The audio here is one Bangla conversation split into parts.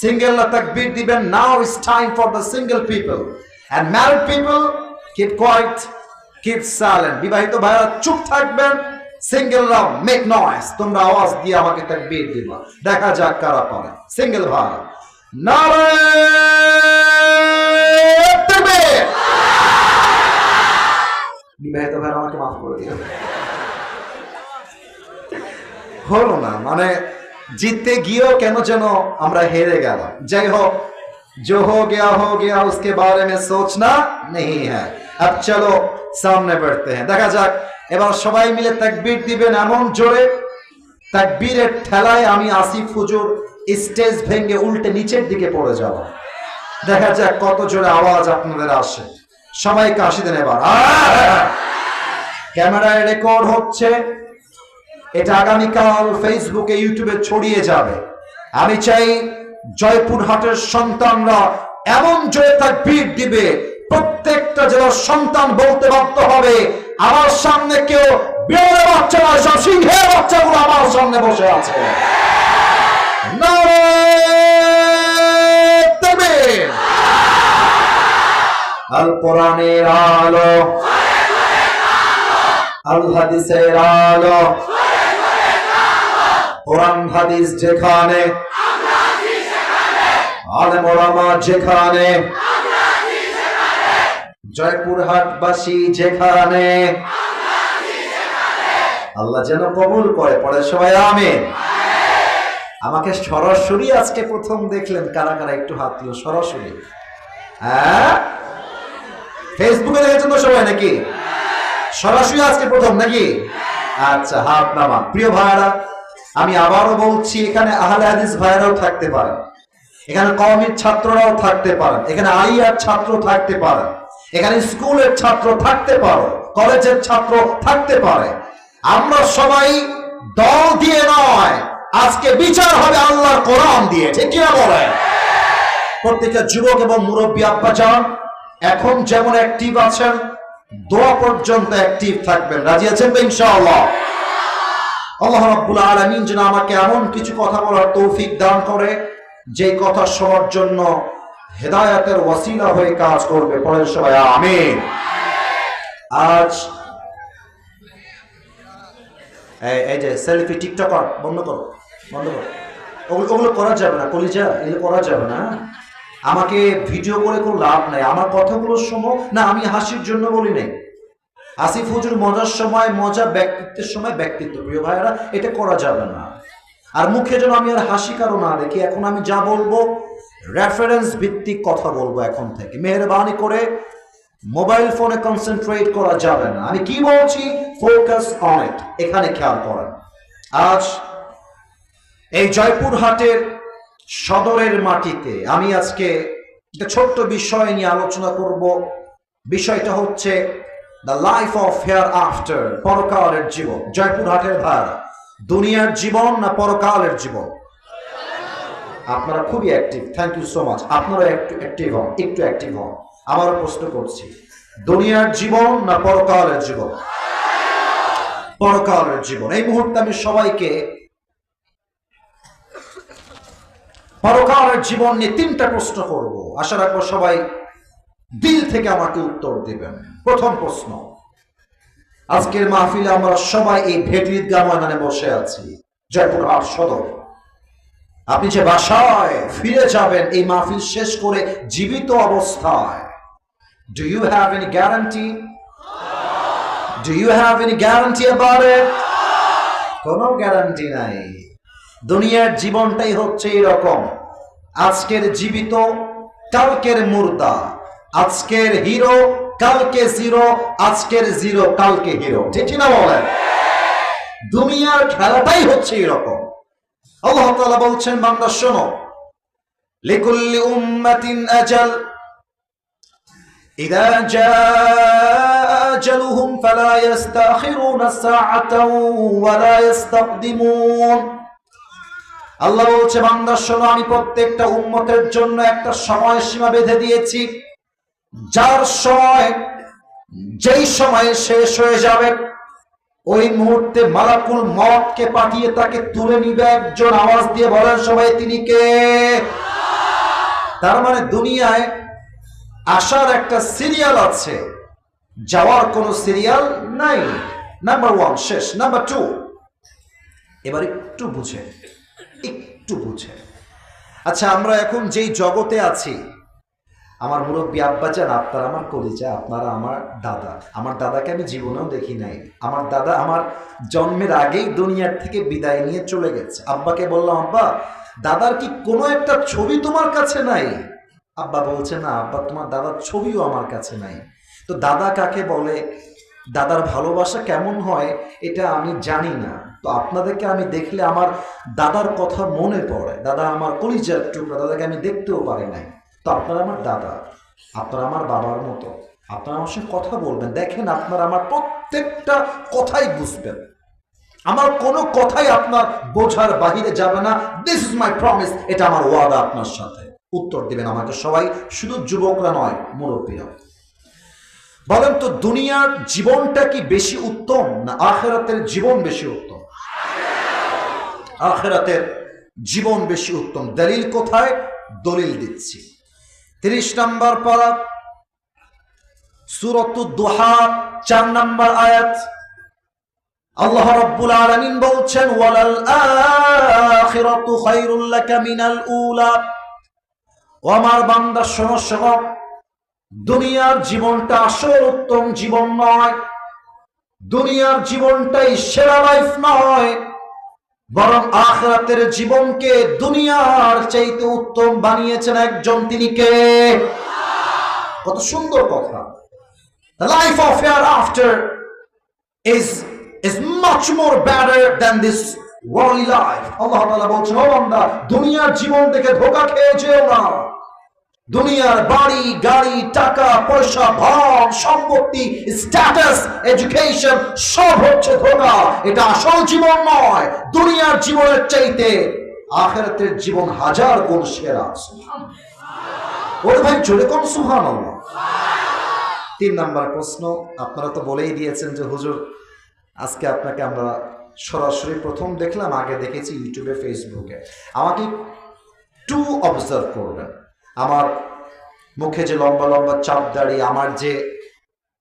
সিঙ্গেল তাকবীর দিবেন now is time for the single people and married people keep quiet keep silent বিবাহিত ভাইরা চুপ থাকবেন সিঙ্গেলরা মেক নয়েস তোমরা আওয়াজ দিয়ে আমাকে তাকবীর দিবা। দেখা যাক কারা পারে। সিঙ্গেল ভাই নারে বিবাহিত আমাকে মাফ করে দিও হলো না মানে জিততে গিয়েও কেন যেন আমরা হেরে গেলাম যাই হোক जो हो गया हो गया उसके बारे में सोचना नहीं है अब चलो सामने बढ़ते हैं দেখা যাক এবার সবাই মিলে তাকবীর দিবেন এমন জোরে তাকবীরের ঠেলায় আমি আসিফ হুজুর স্টেজ ভেঙে উল্টে নিচের দিকে পড়ে যাব দেখা যাক কত জোরে আওয়াজ আপনাদের আসে সবাই কাশি দেন এবার আহ! ক্যামেরায় রেকর্ড হচ্ছে এটা আগামীকাল ফেসবুকে ইউটিউবে ছড়িয়ে যাবে। আমি চাই জয়পুরহাটের সন্তানরা এমন জয় ভিড় দিবে, প্রত্যেকটা জেলার সন্তান বলতে বাধ্য হবে, আমার সামনে কেউ বিড়ালের বাচ্চা সব সিংহের বাচ্চাগুলো আমার সামনে বসে আছে। আলো। আল হাদিসের আলো। কোরআন, হাদিস যেখানে আলেম ওলামা যেখানে, জয়পুরহাটবাসী যেখানে, আল্লাহ যেন কবুল করে পরে সবাই আমি আমাকে সরাসরি আজকে প্রথম দেখলেন, কারা কারা একটু হাত দিল সরাসরি। হ্যাঁ? ফেসবুকে দেখেছেন তো সবাই নাকি? সরাসরি আজকে প্রথম নাকি? আচ্ছা হাত নামা প্রিয় ভাইরা আমি আবারও বলছি, এখানে আহলে হাদিস ভাইরাও থাকতে পারে। এখানে কওমির ছাত্ররাও থাকতে পারেন এখানে আইয়ার ছাত্র থাকতে পারে। এখানে স্কুলের ছাত্র থাকতে পারো। কলেজের ছাত্র থাকতে পারে। আমরা সবাই দল দিয়ে নয়, আজকে বিচার হবে আল্লাহর কোরআন দিয়ে। ঠিক কিনা বলেন? প্রত্যেকটা যুবক এবং মুরব্বী, আব্বা যান এখন যেমন অ্যাক্টিভ আছেন, দোয়া পর্যন্ত অ্যাক্টিভ থাকবেন। রাজি আছেন তো ইনশাআল্লাহ? আল্লাহ রাব্বুল আলামিন যেন আমাকে এমন কিছু কথা বলার তৌফিক দান করে, যে কথা শোনার জন্য হেদায়াতের ওয়াসিলা হয়ে কাজ করবে। পরের সবাই, আমিন। আজ এই- যে সেলফি টিকটকার বন্ধ করো বন্ধ করো। ওগুলো ওগুলো করা যাবে না, কলিজা, এগুলো করা যাবে না। আমাকে ভিডিও করে কোনো লাভ নাই। আমার কথাগুলো শোনো। না, আমি হাসির জন্য বলি নাই। আসিফ হুজুর মজার সময়, মজা ব্যক্তিত্বের সময় ব্যক্তিত্ব। প্রিয় ভাইয়েরা, এটা করা যাবে না। আর মুখে যেন আমি আর হাসি কারও না দেখি, এখন আমি যা বলব রেফারেন্স ভিত্তিক কথা বলব এখন থেকে। মেহরবানি করে মোবাইল ফোনে কনসেন্ট্রেট করা যাবে না। আমি কি বলছি? ফোকাস অন ইট এখানে খেয়াল করেন। আজ এই জয়পুরহাটের সদরের মাটিতে আমি আজকে একটা ছোট্ট বিষয় নিয়ে আলোচনা করব। বিষয়টা হচ্ছে the life of hereafter পরকালের জীবন। জয়পুরহাটের ধারা দুনিয়ার জীবন না পরকালের জীবন? আপনারা খুবই active thank you so much আপনারা একটু অ্যাক্টিভ হন, একটু অ্যাক্টিভ হন। আবারও প্রশ্ন করছি। দুনিয়ার জীবন না পরকালের জীবন? পরকালের জীবন। এই মুহূর্তে আমি সবাইকে পরকালের জীবন নিয়ে তিনটা প্রশ্ন করব। আশা রাখব সবাই দিল থেকে আমাকে উত্তর দেবেন। প্রথম প্রশ্ন। আজকের মাহফিলে আমরা সবাই এই ভেটির ময়দানে বসে আছি জয়পুর জয়পুরহাট সদর। আপনি যে বাসায় ফিরে যাবেন, এই মাহফিল শেষ করে জীবিত অবস্থায়। Do you have any guarantee do you have any guarantee about কোনো গ্যারান্টি নাই। দুনিয়ার জীবনটাই হচ্ছে এরকম। আজকের জীবিত, কালকের মুর্দা। আজকের হিরো কালকে জিরো, আজকের জিরো, কালকে হিরো। ঠিক না বলেন? দুনিয়ার খেলাটাই হচ্ছে এরকম। আল্লাহ তাআলা বলছেন, বান্দা, শোনো। লিকুল্লি উম্মাতিন আজাল। ইদা আজালুহুম ফালা ইস্তাখিরুনা সাআতাও ওয়ালা ইস্তাকদিমুন। আল্লাহ বলছে, বান্দা, শোনো, আমি প্রত্যেকটা উম্মতের জন্য একটা সময়সীমা বেঁধে দিয়েছি। যার সময়, যেই সময়ে শেষ হয়ে যাবে, ওই মুহূর্তে মালাকুল মতকে পাঠিয়ে তাকে তুলে নিবে একজন। আওয়াজ দিয়ে বলেন সবাই, তিনি কে? তার মানে দুনিয়ায় আসার একটা সিরিয়াল আছে, যাওয়ার কোনো সিরিয়াল নাই। নাম্বার ওয়ান শেষ। নাম্বার টু এবার একটু বুঝে একটু বুঝে। আচ্ছা আমরা এখন যেই জগতে আছি আমার মুরব্বী আব্বাজান আপনার আমার কলিজা, আপনারা আমার দাদা। আমার দাদাকে আমি জীবনেও দেখি নাই। আমার দাদা আমার জন্মের আগেই দুনিয়ার থেকে বিদায় নিয়ে চলে গেছে। আব্বাকে বললাম, আব্বা, দাদার কি কোনো একটা ছবি তোমার কাছে নাই? আব্বা বলছে, না, আব্বা, তোমার দাদার ছবিও আমার কাছে নাই। তো দাদা কাকে বলে? দাদার ভালোবাসা কেমন হয় এটা আমি জানি না। তো আপনাদেরকে আমি দেখলে আমার দাদার কথা মনে পড়ে। দাদা আমার কলিজার টুকরা, দাদাকে আমি দেখতেও পারি নাই। তো আপনারা আমার দাদা, আপনারা আমার বাবার মতো, আপনারা আমার সঙ্গে কথা বলবেন, দেখেন আপনারা আমার প্রত্যেকটা কথাই বুঝবেন। আমার কোনো কথাই আপনার বোঝার বাহিরে যাবে না। দিস ইজ মাই প্রমিস এটা আমার ওয়াদা আপনার সাথে। উত্তর দিবেন আমাকে সবাই, শুধু যুবকরা নয়, মুরব্বীরা। বলেন তো, দুনিয়ার জীবনটা কি বেশি উত্তম না আখেরাতের জীবন বেশি উত্তম? আখেরাতের জীবন বেশি উত্তম। দলিল কোথায়? দলিল দিচ্ছি। তিরিশ নম্বর পারা সুরত দোহা, চার নম্বর আয়াত। আল্লাহ রাব্বুল আলামিন বলছেন, ওয়ালাল আখিরাতু খায়রুল লাকা মিনাল উলা। ও আমার বান্দা, শোনো দুনিয়ার জীবনটা আসল উত্তম জীবন নয়। দুনিয়ার জীবনটাই সেরা লাইফ নয়। বরং আখরাতের জীবনকে দুনিয়ার চাইতে উত্তম বানিয়েছেন একজন তিনি কে? কত সুন্দর কথা। Life of hereafter is is much more better than this world life আল্লাহ তাআলা বলছেন, ও বান্দা, দুনিয়ার জীবন থেকে ধোকা খেয়েছে না। দুনিয়ার বাড়ি, গাড়ি, টাকা, পয়সা, ধন, সম্পত্তি স্ট্যাটাস এডুকেশন সব হচ্ছে ধোকা। এটা আসল জীবন নয়, দুনিয়ার জীবনের চাইতে আখেরাতের জীবন হাজার গুণ সেরা। ওরে ভাই, জোরে কোন সুহান তিন নাম্বার প্রশ্ন, আপনারা তো বলেই দিয়েছেন যে, হুজুর, আজকে আপনাকে আমরা সরাসরি প্রথম দেখলাম, আগে দেখেছি ইউটিউবে, ফেসবুকে। আমাকে টু অবজার্ভ করবেন। আমার মুখে যে লম্বা লম্বা চাপ দাড়ি আমার যে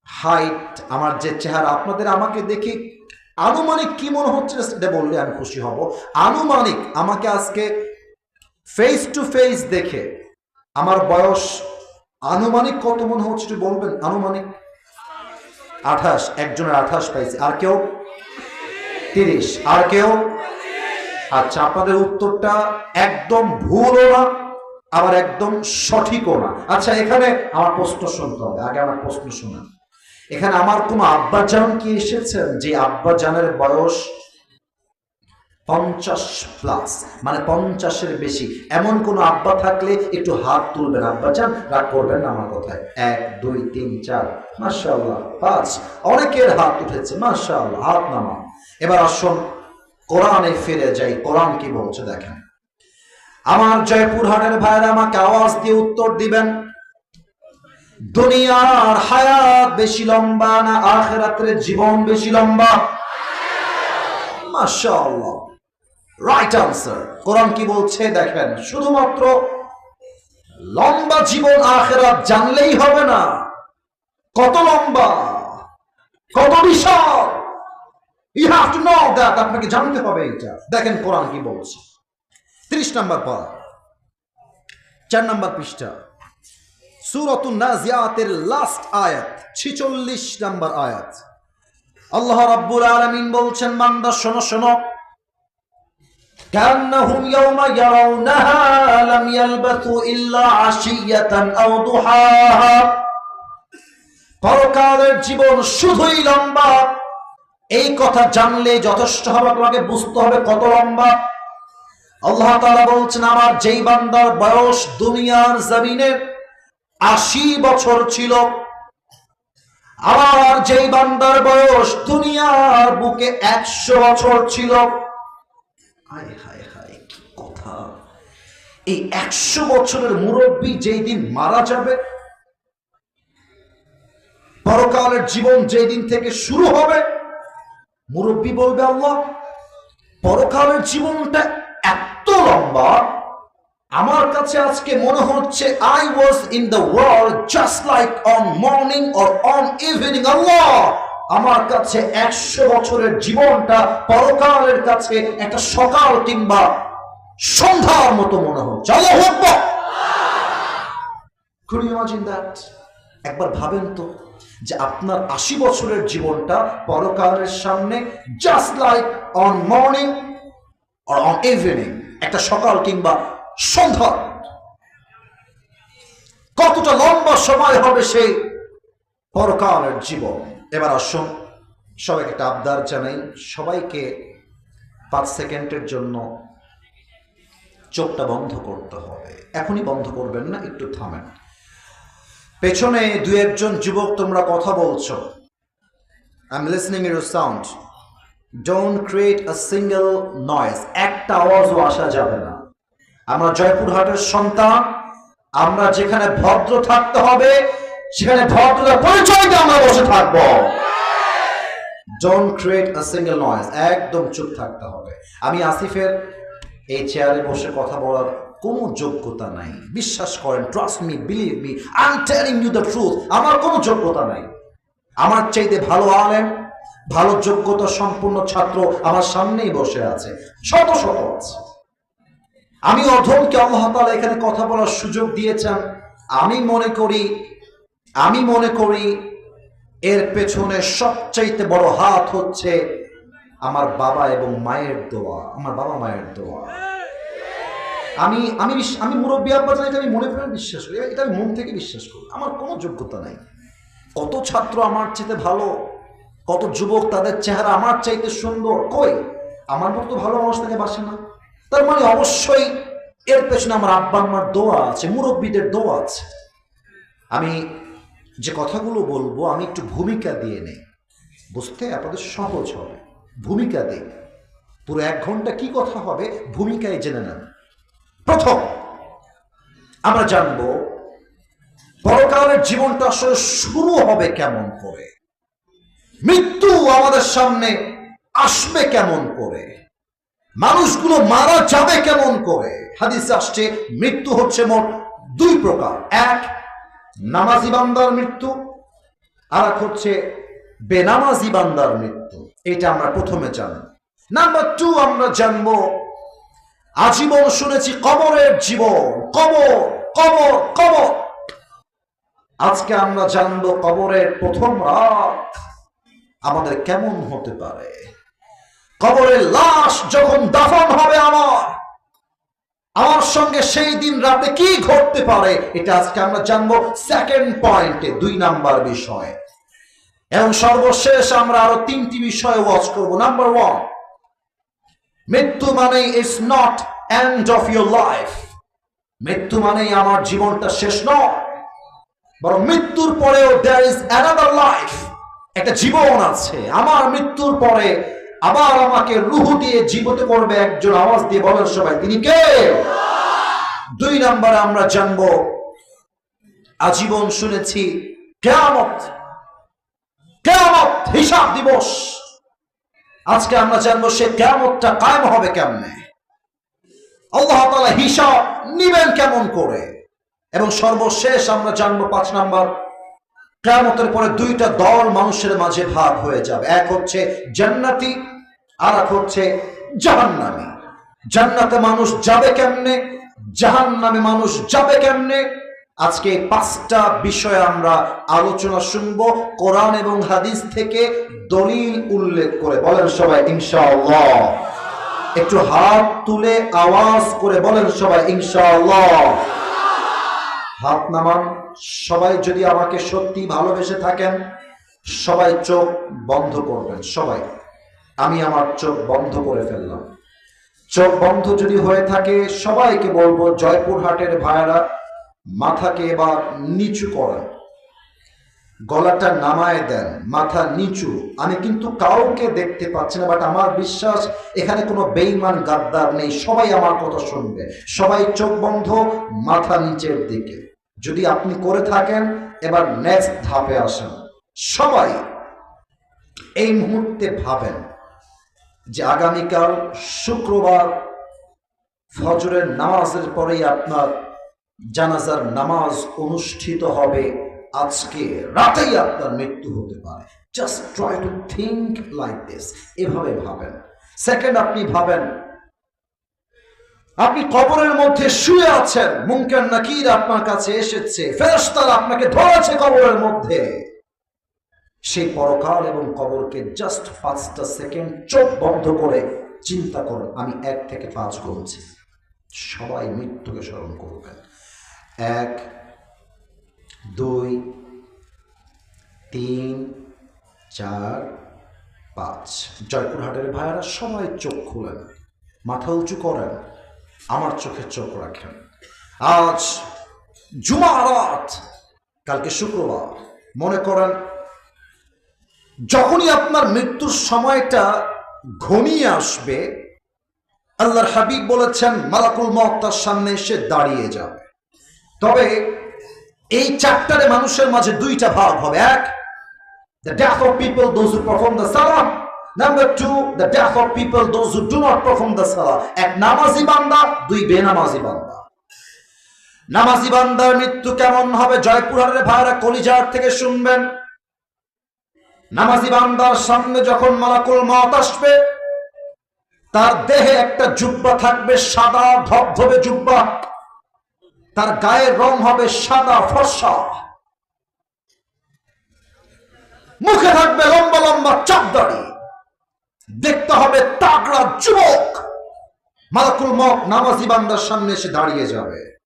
হাইট আমার যে চেহারা, আপনাদের আমাকে দেখি আনুমানিক কি মনে হচ্ছে সেটা বললে আমি খুশি হব। আনুমানিক আমাকে আজকে ফেস টু ফেস দেখে আমার বয়স আনুমানিক কত মনে হচ্ছে একটু বলবেন? আনুমানিক? আঠাশ, একজনের আঠাশ পাইছে। আর কেউ? তিরিশ। আর কেউ? আচ্ছা আপনাদের উত্তরটা একদম ভুলও না। আবার একদম সঠিকও না। আচ্ছা এখানে আমার প্রশ্ন শুনতে হবে, আগে আমার প্রশ্ন শোনা এখানে আমার কোনো আব্বাজান কি এসেছেন? যে আব্বাজানের বয়স পঞ্চাশ প্লাস মানে পঞ্চাশের বেশি। এমন কোন আব্বা থাকলে একটু হাত তুলবেন। আব্বাজান, রাগ করবেন আমার কথায়। এক, দুই, তিন, চার, মাশাআল্লাহ, পাঁচ। অনেকের হাত উঠেছে, মাশাআল্লাহ, হাত নামা এবার আসুন, কোরআনে ফিরে যাই। কোরআন কি বলছে দেখেন। আমার জয়পুরহাটের ভাইয়েরা আমাকে আওয়াজ দিয়ে উত্তর দিবেন। দুনিয়ার হায়াত বেশি লম্বা না আখেরাতের জীবন বেশি লম্বা? মাশাআল্লাহ। রাইট আনসার কোরআন কি বলছে দেখেন, শুধুমাত্র লম্বা জীবন আখেরাত জানলেই হবে না। কত লম্বা, কত বিশাল। You have to know that আপনাকে জানতে হবে এটা। দেখেন কোরআন কি বলছে। ত্রিশ নাম্বার পর চার নাম্বার পৃষ্ঠা সুরতুন নাজিয়াতের লাস্ট আয়াত ছিচল্লিশ নাম্বার আয়াত আল্লাহ রাব্বুল আলামিন বলছেন বান্দা শোনো শোনো كأنهم يوم يرونها لم يلبثوا إلا عشية أو ضحاها পরকালের জীবন শুধুই লম্বা এই কথা জানলে যথেষ্ট হবে তোমাকে বুঝতে হবে কত লম্বা আল্লাহ তাআলা বলছেন, আমার যেই বান্দার বয়স দুনিয়ার জমিনে আশি বছর ছিল, আমার যেই বান্দার বয়স দুনিয়ার বুকে একশো বছর ছিল এই একশো বছরের মুরব্বী যেই দিন মারা যাবে, পরকালের জীবন যেই দিন থেকে শুরু হবে, মুরব্বী বলবে, আল্লাহ, পরকালের জীবনটা এত লম্বা, আমার কাছে আজকে মনে হচ্ছে I was in the world just like on morning or on evening আল্লাহ, আমার কাছে একশো বছরের জীবনটা পরকালের কাছে একটা সকাল কিংবা সন্ধ্যার মতো মনে হচ্ছে? একবার ভাবেন তো যে আপনার আশি বছরের জীবনটা পরকালের সামনে just like on morning or on evening একটা সকাল কিংবা সন্ধ্যা। কতটা লম্বা সময় হবে সেই পরকালের জীবন? এবার আসুন, সবাইকে একটা আবদার জানাই। সবাইকে পাঁচ সেকেন্ডের জন্য চোখটা বন্ধ করতে হবে। এখনই বন্ধ করবেন না, একটু থামেন। পেছনে দু একজন যুবক, তোমরা কথা বলছো। I am listening your sound don't create a single noise একটা আওয়াজও আসা যাবে না। আমরা জয়পুরহাটের সন্তান, আমরা যেখানে ভদ্র থাকতে হবে, সেখানে ভদ্রতার পরিচয় আমরা বসে থাকব। Don't create a single noise একদম চুপ থাকতে হবে। আমি আসিফের এই চেয়ারে বসে কথা বলার কোনো যোগ্যতা নাই। বিশ্বাস করেন trust me believe me I telling you the truth আমার কোনো যোগ্যতা নাই। আমার চাইতে ভালো আলেম ভালো যোগ্যতা সম্পূর্ণ ছাত্র আমার সামনেই বসে আছে। শত শত আছে। আমি অধমকে আল্লাহ এখানে কথা বলার সুযোগ দিয়েছেন। আমি মনে করি, আমি মনে করি এর পেছনে সবচাইতে বড় হাত হচ্ছে আমার বাবা এবং মায়ের দোয়া, আমার বাবা মায়ের দোয়া। আমি আমি আমি মুরব্বী আব্বা জানি আমি মনে প্রাণে বিশ্বাস করি, এটা আমি মন থেকে বিশ্বাস করি। আমার কোনো যোগ্যতা নাই। কত ছাত্র আমার চাইতে ভালো কত যুবক তাদের চেহারা আমার চাইতে সুন্দর? কই? আমার মতো ভালো মানুষ তাকে বাসে না। তার মানে অবশ্যই এর পেছনে আমার আব্বা আমার দোয়া আছে, মুরব্বীদের দোয়া আছে। আমি যে কথাগুলো বলব, আমি একটু ভূমিকা দিয়ে নেই। বুঝতে আপনাদের সহজ হবে। ভূমিকা দিই। পুরো এক ঘণ্টা কি কথা হবে, ভূমিকায় জেনে নেন। প্রথম, আমরা জানব, পরকালের জীবনটা আসলে শুরু হবে কেমন করে? মৃত্যু আমাদের সামনে আসবে কেমন করে? মানুষগুলো মারা যাবে কেমন করে? হাদিস আসছে, মৃত্যু হচ্ছে মোট দুই প্রকার। এক, নামাজি বান্দার মৃত্যু। আর এক হচ্ছে বেনামাজি বান্দার মৃত্যু। এটা আমরা প্রথমে জানব নাম্বার টু আমরা জানব, আজীবন শুনেছি কবরের জীবন। কবর কবর কবর। আজকে আমরা জানব কবরের প্রথম রাত। আমাদের কেমন হতে পারে? কবরের লাশ যখন দাফন হবে আমার আমার সঙ্গে সেই দিন রাতে কি ঘটতে পারে, এটা আজকে আমরা জানব সেকেন্ড পয়েন্টে দুই নাম্বার বিষয়। এবং সর্বশেষ আমরা আরও তিনটি বিষয় ওয়াচ করব। নাম্বার ওয়ান মৃত্যু মানে is not end of your life মৃত্যু মানেই আমার জীবনটা শেষ নয়। বরং মৃত্যুর পরেও দেয়ার ইজ অ্যানাদার লাইফ একটা জীবন আছে। আমার মৃত্যুর পরে আবার আমাকে রুহ দিয়ে জীবিত করবে একজন আওয়াজ দিয়ে বলেন সবাই, তিনি কে? দুই নাম্বারে আমরা জানব, আজীবন শুনেছি, কেয়ামত কেয়ামত হিসাব দিবস। আজকে আমরা জানব সে কেয়ামতটা কায়েম হবে কেমনে। আল্লাহ তাআলা হিসাব নিবেন কেমন করে। এবং সর্বশেষ আমরা জানব পাঁচ নাম্বার কেয়ামতের পরে দুইটা দল মানুষের মাঝে ভাগ হয়ে যাবে। এক হচ্ছে জান্নাতি, আর এক হচ্ছে জাহান্নামী। জান্নাতে মানুষ যাবে কেমনে? জাহান্নামে মানুষ যাবে কেমনে? আজকে পাঁচটা বিষয়ে আমরা আলোচনা শুনব কোরআন এবং হাদিস থেকে দলিল উল্লেখ করে। বলেন সবাই, ইনশাআল্লাহ। একটু হাত তুলে আওয়াজ করে বলেন সবাই, ইনশাআল্লাহ। হাত নামান। সবাই যদি আমাকে সত্যি ভালোবেসে থাকেন, সবাই চোখ বন্ধ করবেন, সবাই। আমি আমার চোখ বন্ধ করে ফেললাম। চোখ বন্ধ যদি হয়ে থাকে, সবাইকে বলব, জয়পুরহাটের ভাইরা মাথাকে এবার নিচু করেন গলাটা নামায় দেন, মাথা নিচু। আমি কিন্তু কাউকে দেখতে পাচ্ছি না, বাট আমার বিশ্বাস, এখানে কোনো বেইমান গাদ্দার নেই। সবাই আমার কথা শুনবে। সবাই চোখ বন্ধ, মাথা নিচের দিকে। যদি আপনি করে থাকেন, এবার নেক্সট ধাপে আসেন। সবাই এই মুহূর্তে ভাবেন যে আগামীকাল শুক্রবার ফজরের নামাজের পরেই আপনার জানাজার নামাজ অনুষ্ঠিত হবে। আজকে রাতেই আপনার মৃত্যু হতে পারে। Just try to think like this এভাবে ভাবেন। সেকেন্ড আপনি ভাবেন আপনি কবরের মধ্যে শুয়ে আছেন। মুমকেন নাকির আপনার কাছে এসেছে। ফেরেশতারা আপনাকে ধরেছে কবরের মধ্যে। সেই পরকাল এবং কবরকে জাস্ট পাঁচটা সেকেন্ড চোখ বন্ধ করে চিন্তা করুন, আমি এক থেকে পাঁচ গুনছি। সবাই মৃত্যুকে স্মরণ করবেন। এক, দুই, তিন, চার, পাঁচ। জয়পুরহাটের ভাইয়ারা সবাই চোখ খুলেন, মাথা উঁচু করেন। আমার চোখে চোখ রাখেন। আজ জুমা রাত, কালকে শুক্রবার। মনে করেন, যখনই আপনার মৃত্যুর সময়টা ঘনিয়ে আসবে, আল্লাহর হাবিব বলেছেন, মালাকুল মত তার সামনে এসে দাঁড়িয়ে যাবে। তবে এই চারটারে মানুষের মাঝে দুইটা ভাগ হবে। এক death of people, those who perform the salah number two, the death of people, those who do not perform the salah. এক নামাজি বান্দা, দুই বেনামাজি বান্দা। নামাজি বান্দার মৃত্যু কেমন হবে? জয়পুরহাটের ভাইরা কলিজার থেকে শুনবেন। নামাজি বান্দার সামনে যখন মালাকুল মত আসবে, তার দেহে একটা জুব্বা থাকবে, সাদা ধবধবে জুব্বা। তার গায়ের রং হবে সাদা ফর্সা। মুখে থাকবে লম্বা লম্বা চাপ দাড়ি। দেখতে হবে তাগড়া যুবক। মালাকুল মত নামাজি বান্দার সামনে এসে দাঁড়িয়ে যাবে।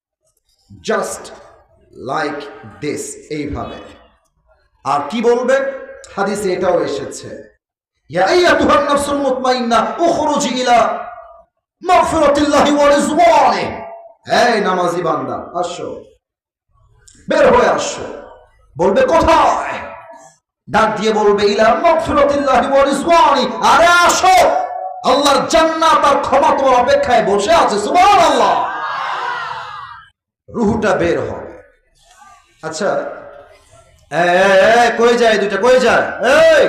জাস্ট লাইক দিস এইভাবে। আর কি বলবে? হাদিসে এটাও এসেছে। নামাজি বান্দা, আসো। বের হয়ে আসো। বলবে, কোথায়? ডাক দিয়ে বলবে আরে আসো, আল্লাহর জান্নাত আর ক্ষমা তোমার অপেক্ষায় বসে আছে, সুবহানাল্লাহ। রুহুটা বের হবে। আচ্ছা কই যায় দুইটা, কই যায়? এই,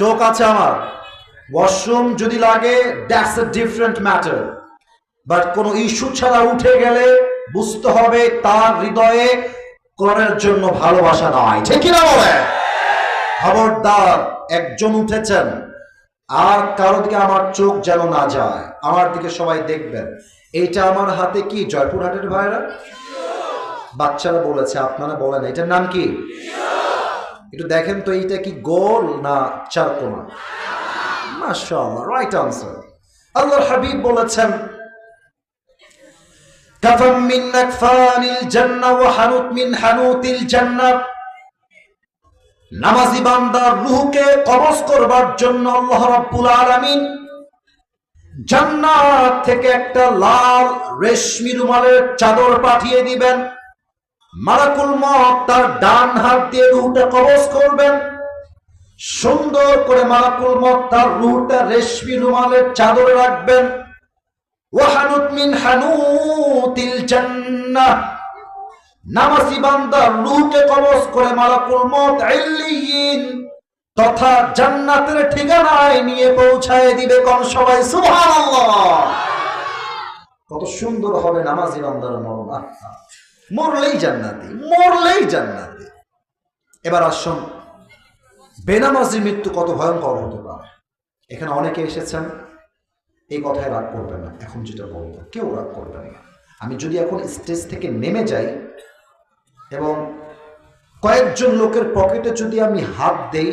চোখ আছে আমার। ওয়াশরুম যদি লাগে that's a different matter but কোন ইস্যু ছাড়া উঠে গেলে বুঝতে হবে তার হৃদয়ে কোরআনের জন্য ভালোবাসা নয়। ঠিক কিনা বলে? খবরদার, একজন উঠেছেন। আর কারও দিকে আমার চোখ যেন না যায়, আমার দিকে সবাই দেখবেন। এইটা আমার হাতে কি? জয়পুরহাটের ভাইরা? বাচ্চারা বলেছে, আপনারা বলেন, এটার নাম কি? একটু দেখেন তো, এইটা কি গোল না চারকোনা মাশাআল্লাহ রাইট আনসার আল্লাহর হাবিব বলেছেন কাফাম মিন নাকফানিল জান্নাহ ওয়া হানুত মিন হানুতিল নামাজি বান্দার রূহকে কবজ করবার জন্য আল্লাহ রাব্বুল আলামিন জান্নাত থেকে একটা লাল রেশমি রুমালের চাদর পাঠিয়ে দিবেন। মারাকুল মত তার ডান হাত দিয়ে রুহটা কবজ করবেন। সুন্দর করে মারাকুল মত তার রুহটা রেশমি রুমালের চাদরে রাখবেন। ওয়াহানুত মিন হানুতিল জান্নাহ। নামাজি বান্দার রুহকে কবজ করে মালাকুল মত ইল্লিয়িন তথা জান্নাতের ঠিকানায় নিয়ে পৌঁছায় দিবে কোন সবাই? সুবহানাল্লাহ। কত সুন্দর হবে নামাজি বান্দার মরণ। মরলেই জান্নাতি মরলেই জান্নাতি। এবার আসুন বেনামাজি মৃত্যু কত ভয়ঙ্কর হতে পারে। এখানে অনেকে এসেছেন এই কথায় রাগ করবেন না। এখন যেটা বলব, কেউ রাগ করবেন না। আমি যদি এখন স্টেজ থেকে নেমে যাই এবং কয়েকজন লোকের পকেটে যদি আমি হাত দেই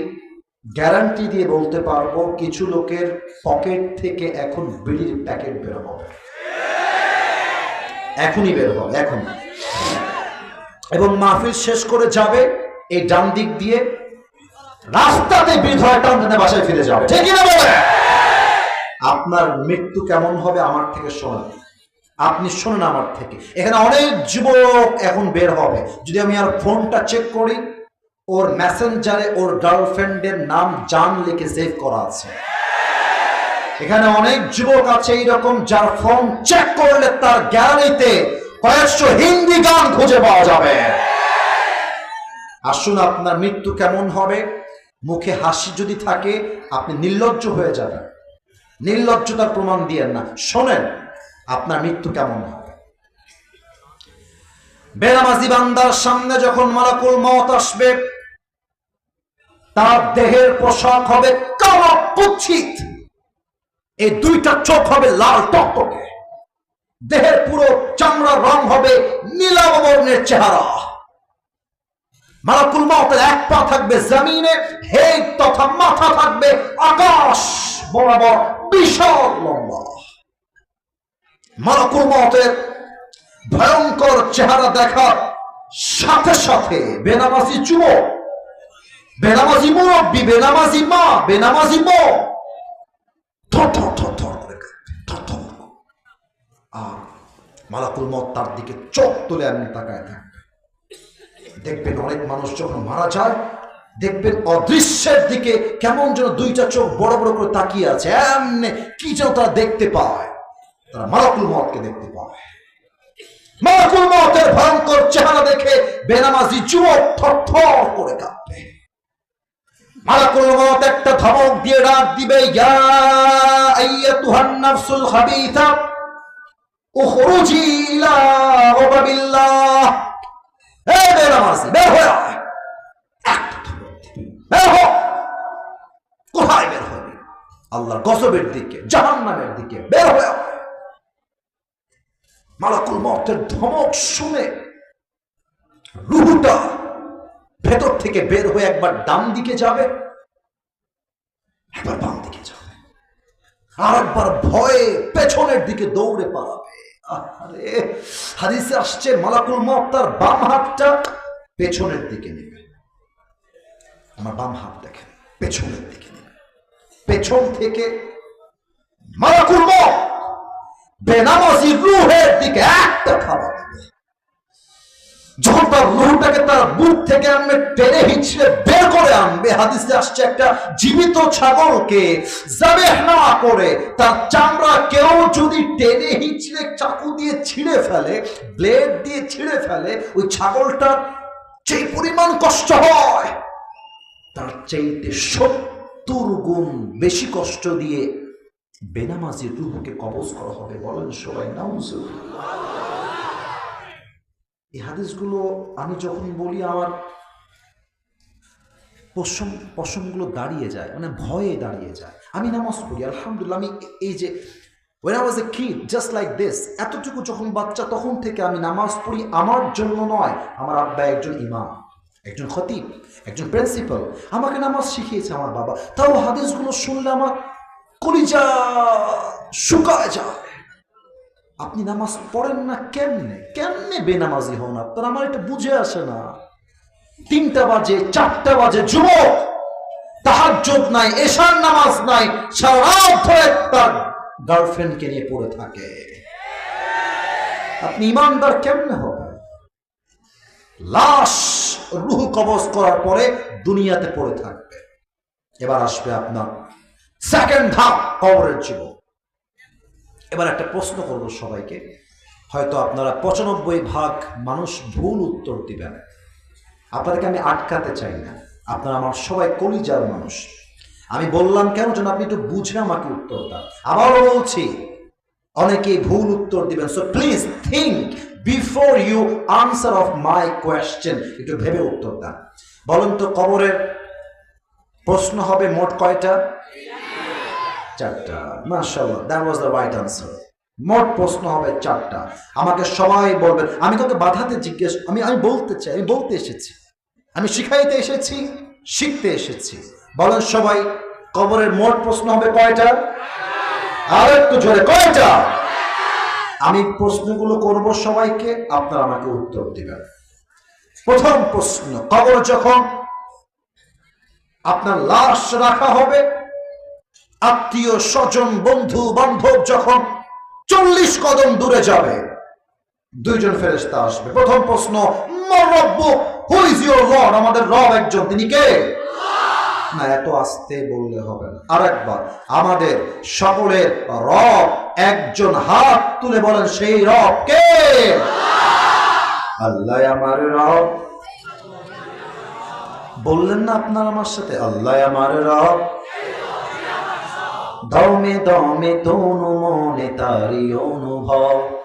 গ্যারান্টি দিয়ে বলতে পারব, কিছু লোকের পকেট থেকে এখন বিড়ির প্যাকেট বের হবে। এখনই বের হবে এখন। এবং মাহফিল শেষ করে যাবে, এই ডান দিক দিয়ে রাস্তাতে বিধয় টান বাসায় ফিরে যাবে। ঠিক না বলে আপনার মৃত্যু কেমন হবে আমার থেকে শোনেন। আপনি শোনেন আমার থেকে। এখানে অনেক যুবক এখন বের হবে। যদি আমি আর ফোনটা চেক করি, ওর মেসেঞ্জারে ওর গার্লফ্রেন্ডের নাম জান লিখে সেভ করা আছে। এখানে অনেক যুবক আছে এইরকম যার ফোন চেক করলে তার গ্যালারিতে কয়েকশো হিন্দি গান খুঁজে পাওয়া যাবে। আসুন আপনার মৃত্যু কেমন হবে? মুখে হাসি যদি থাকে, আপনি নির্লজ্জ হয়ে যাবেন। নির্লজ্জতার প্রমাণ দিয়েন না। শোনেন, আপনার মৃত্যু কেমন হবে? বেনামাজি বান্দার সামনে যখন মালাকুল মত আসবে, তার দেহের পোশাক হবে কালো কুচ্ছিত এই দুইটা চোখ হবে লাল টকটকে। দেহের পুরো চামড়ার রং হবে নীলাভ বর্ণের চেহারা। মালাকুল মতের এক পা থাকবে জমিনে হে তথা মাথা থাকবে আকাশ বরাবর বিশাল লম্বা। মালাকুল মতের ভয়ঙ্কর চেহারা দেখার সাথে সাথে বেনামাজি যুবক বেনামাজি মুরব্বী, বেনামাজি মা, বেনামাজি মো মালাকুল মত তার দিকে চোখ তুলে এমনি তাকায় থাকবে দেখবেন অনেক মানুষ যখন মারা যায়, দেখবেন অদৃশ্যের দিকে কেমন যেন দুইটা চোখ বড় বড় করে তাকিয়ে আছে। এমনি কি যেন তারা দেখতে পায়। তারা মালাকুল মতকে দেখতে পায়। মালাকুল মতের ভয়ঙ্কর চেহারা দেখে বেনামাজি যুবক থর করে কাঁপবে মালাকুল মত একটা ধমক দিয়ে ডাক দিবে, ইয়া আইয়াতুহান নাফসুল খাবিথা উখরুজি ইলা গাদাবিল্লাহ এ বেনামাজি বের হয়ে বের হ। কোথায় বের হবি? আল্লাহর দিকে, জাহান্নামের দিকে বের হয়ে মালাকুল মতের ধমক শুনে রুহুটা ভেতর থেকে বের হয়ে একবার ডান দিকে যাবে একবার বাম দিকে যাবে। আর একবার ভয়ে পেছনের দিকে দৌড়ে পালাবে। আরে, হাদিসে আসছে, মালাকুল মত তার বাম হাতটা পেছনের দিকে নেবে। আমার বাম হাত দেখেন, পেছনের দিকে নেবে। পেছন থেকে মালাকুল মত বেনামাজি রুহের দিকে একটা খাওয়া দেবে। যখন তার রুহটাকে তার বুক থেকে আনবে, টেনে হিচড়ে করে আনবে। হাদিসে আসছে একটা জীবিত ছাগলকে জাবেহ না করে তার চামড়া কেউ যদি টেনে হিচড়ে চাকু দিয়ে ছিঁড়ে ফেলে ব্লেড দিয়ে ছিঁড়ে ফেলে, ওই ছাগলটার যেই পরিমাণ কষ্ট হয়, তার চাইতে সত্তর গুণ বেশি কষ্ট দিয়ে বেনামাজির রুহকে কবজ করা হবে। বলেন সবাই, নাউজুবিল্লাহ। এই হাদিসগুলো আমি যখন বলি, আমার পশম পশমগুলো দাঁড়িয়ে যায় মানে ভয়ে দাঁড়িয়ে যায়। আমি নামাজ পড়ি, আলহামদুলিল্লাহ, আমি এই যে when I was a kid just like this এতটুকু যখন বাচ্চা, তখন থেকে আমি নামাজ পড়ি আমার জন্য নয়, আমার আব্বা একজন ইমাম, একজন খতিব, একজন প্রিন্সিপাল আমাকে নামাজ শিখিয়েছে আমার বাবা। তাও হাদিসগুলো শুনলে আমার কলিজা শুকায় যায়। আপনি নামাজ পড়েন না কেমনে? কেমনে বেনামাজি হন আপনার? আমার এটা বুঝে আসে না। তিনটা বাজে, চারটা বাজে, যুবক! তাহাজ্জুদ নাই, এশার নামাজ নাই, সারা তার গার্লফ্রেন্ডকে নিয়ে পড়ে থাকে। আপনি ইমানদার কেমনে হবেন? লাশ, রুহ কবজ করার পরে দুনিয়াতে পড়ে থাকবে। এবার আসবে আপনার সেকেন্ড ধাপ কবরের জীবন এবার একটা প্রশ্ন করব সবাইকে। হয়তো আপনারা পঁচানব্বই ভাগ মানুষ ভুল উত্তর দিবেন। আপনাদেরকে আমি আটকাতে চাই না। আপনারা আমার সবাই কলিজার মানুষ। আমি বললাম, কেন যেন আপনি একটু বুঝে আমাকে উত্তর দেন আবারও বলছি, অনেকেই ভুল উত্তর দিবেন। So please think before you answer of my question একটু ভেবে উত্তর দেন বলুন তো, কবরের প্রশ্ন হবে মোট কয়টা? চারটা। মাশাআল্লাহ that was the right answer মোট প্রশ্ন হবে চারটা। আমাকে সবাই বলবেন আমি তোকে বাধাতে জিজ্ঞেস, আমি আমি বলতে চাই, আমি বলতে এসেছি। আমি শিখাইতে এসেছি, শিখতে এসেছি। বলেন সবাই, কবরের মোট প্রশ্ন হবে কয়টা? আর একটু জোরে, কয়টা? আমি প্রশ্নগুলো করব সবাইকে, আপনারা আমাকে উত্তর দিবেন। প্রথম প্রশ্ন, কবর যখন আপনার লাশ রাখা হবে, আত্মীয়, স্বজন বন্ধু বান্ধব যখন চল্লিশ কদম দূরে যাবে। দুইজন ফেরেস্তা আসবে। প্রথম প্রশ্ন হু ইজ ইউর লর্ড আমাদের রব একজন, তিনি কে? না, এত আস্তে বললে হবে না। আর একবার আমাদের সকলের রব একজন হাত তুলে বলেন, সেই রব কে? আল্লাহ আমার রব। বললেন না আপনার আমার সাথে? আল্লাহ আমার রব। দমে দমে তনু মনে তারি অনুভব।